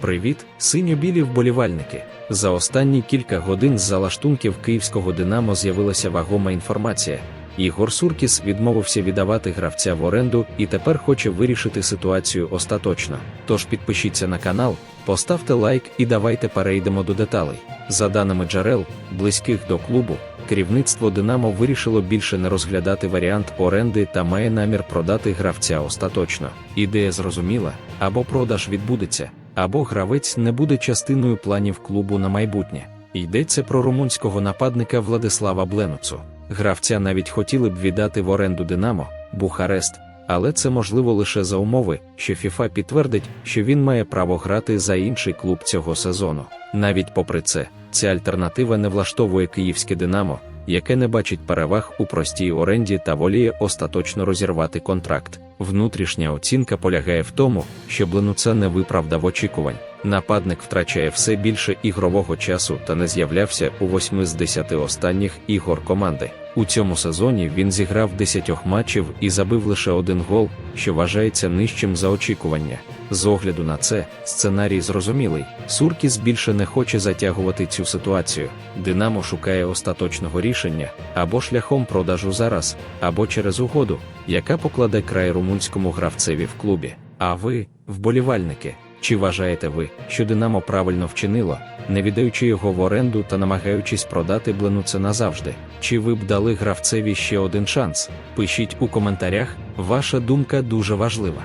Привіт, синьо-білі вболівальники. За останні кілька годин з залаштунків київського Динамо з'явилася вагома інформація. Ігор Суркіс відмовився віддавати гравця в оренду і тепер хоче вирішити ситуацію остаточно. Тож підпишіться на канал, поставте лайк і давайте перейдемо до деталей. За даними джерел, близьких до клубу, керівництво Динамо вирішило більше не розглядати варіант оренди та має намір продати гравця остаточно. Ідея зрозуміла, або продаж відбудеться, або гравець не буде частиною планів клубу на майбутнє. Йдеться про румунського нападника Владислава Бленуцу. Гравця навіть хотіли б віддати в оренду Динамо, Бухарест, але це можливо лише за умови, що ФІФА підтвердить, що він має право грати за інший клуб цього сезону. Навіть попри це, ця альтернатива не влаштовує київське Динамо, яке не бачить переваг у простій оренді та воліє остаточно розірвати контракт. Внутрішня оцінка полягає в тому, що Бленуца не виправдав очікувань. Нападник втрачає все більше ігрового часу та не з'являвся у восьми з десяти останніх ігор команди. У цьому сезоні він зіграв 10 матчів і забив лише один гол, що вважається нижчим за очікування. З огляду на це, сценарій зрозумілий. Суркіс більше не хоче затягувати цю ситуацію. Динамо шукає остаточного рішення або шляхом продажу зараз, або через угоду, яка покладе край румунському гравцеві в клубі. А ви, вболівальники, чи вважаєте ви, що Динамо правильно вчинило, не віддаючи його в оренду та намагаючись продати Бленуце назавжди? Чи ви б дали гравцеві ще один шанс? Пишіть у коментарях, ваша думка дуже важлива.